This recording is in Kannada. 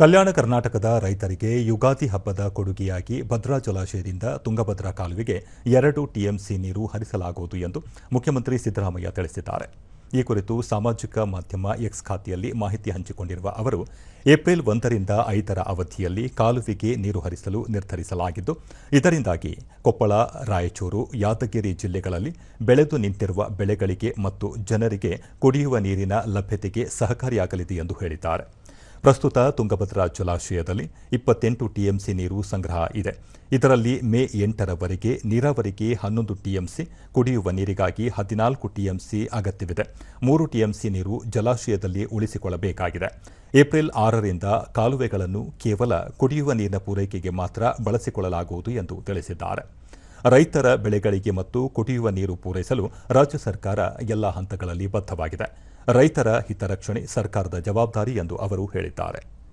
ಕಲ್ಯಾಣ ಕರ್ನಾಟಕದ ರೈತರಿಗೆ ಯುಗಾದಿ ಹಬ್ಬದ ಕೊಡುಗೆಯಾಗಿ ಭದ್ರಾ ಜಲಾಶಯದಿಂದ ತುಂಗಭದ್ರಾ ಕಾಲುವೆಗೆ ಎರಡು ಟಿಎಂಸಿ ನೀರು ಹರಿಸಲಾಗುವುದು ಎಂದು ಮುಖ್ಯಮಂತ್ರಿ ಸಿದ್ದರಾಮಯ್ಯ ತಿಳಿಸಿದ್ದಾರೆ. ಈ ಕುರಿತು ಸಾಮಾಜಿಕ ಮಾಧ್ಯಮ ಎಕ್ಸ್ ಖಾತೆಯಲ್ಲಿ ಮಾಹಿತಿ ಹಂಚಿಕೊಂಡಿರುವ ಅವರು, ಏಪ್ರಿಲ್ ಒಂದರಿಂದ ಐದರ ಅವಧಿಯಲ್ಲಿ ಕಾಲುವೆಗೆ ನೀರು ಹರಿಸಲು ನಿರ್ಧರಿಸಲಾಗಿದ್ದು, ಇದರಿಂದಾಗಿ ಕೊಪ್ಪಳ, ರಾಯಚೂರು, ಯಾದಗಿರಿ ಜಿಲ್ಲೆಗಳಲ್ಲಿ ಬೆಳೆದು ನಿಂತಿರುವ ಬೆಳೆಗಳಿಗೆ ಮತ್ತು ಜನರಿಗೆ ಕುಡಿಯುವ ನೀರಿನ ಲಭ್ಯತೆಗೆ ಸಹಕಾರಿಯಾಗಲಿದೆ ಎಂದು ಹೇಳಿದ್ದಾರೆ. ಪ್ರಸ್ತುತ ತುಂಗಭದ್ರಾ ಜಲಾಶಯದಲ್ಲಿ ಇಪ್ಪತ್ತೆಂಟು ಟಿಎಂಸಿ ನೀರು ಸಂಗ್ರಹ ಇದೆ. ಇದರಲ್ಲಿ ಮೇ ಎಂಟರವರೆಗೆ ನೀರಾವರಿಗೆ ಹನ್ನೊಂದು ಟಿಎಂಸಿ, ಕುಡಿಯುವ ನೀರಿಗಾಗಿ ಹದಿನಾಲ್ಕು ಟಿಎಂಸಿ ಅಗತ್ಯವಿದೆ. ಮೂರು ಟಿಎಂಸಿ ನೀರು ಜಲಾಶಯದಲ್ಲಿ ಉಳಿಸಿಕೊಳ್ಳಬೇಕಾಗಿದೆ. ಏಪ್ರಿಲ್ ಆರರಿಂದ ಕಾಲುವೆಗಳನ್ನು ಕೇವಲ ಕುಡಿಯುವ ನೀರಿನ ಪೂರೈಕೆಗೆ ಮಾತ್ರ ಬಳಸಿಕೊಳ್ಳಲಾಗುವುದು ಎಂದು ತಿಳಿಸಿದ್ದಾರೆ. ರೈತರ ಬೆಳೆಗಳಿಗೆ ಮತ್ತು ಕುಡಿಯುವ ನೀರು ಪೂರೈಸಲು ರಾಜ್ಯ ಸರ್ಕಾರ ಎಲ್ಲ ಹಂತಗಳಲ್ಲಿ ಬದ್ಧವಾಗಿದೆ. ರೈತರ ಹಿತರಕ್ಷಣೆ ಸರ್ಕಾರದ ಜವಾಬ್ದಾರಿ ಎಂದು ಅವರು ಹೇಳಿದ್ದಾರೆ.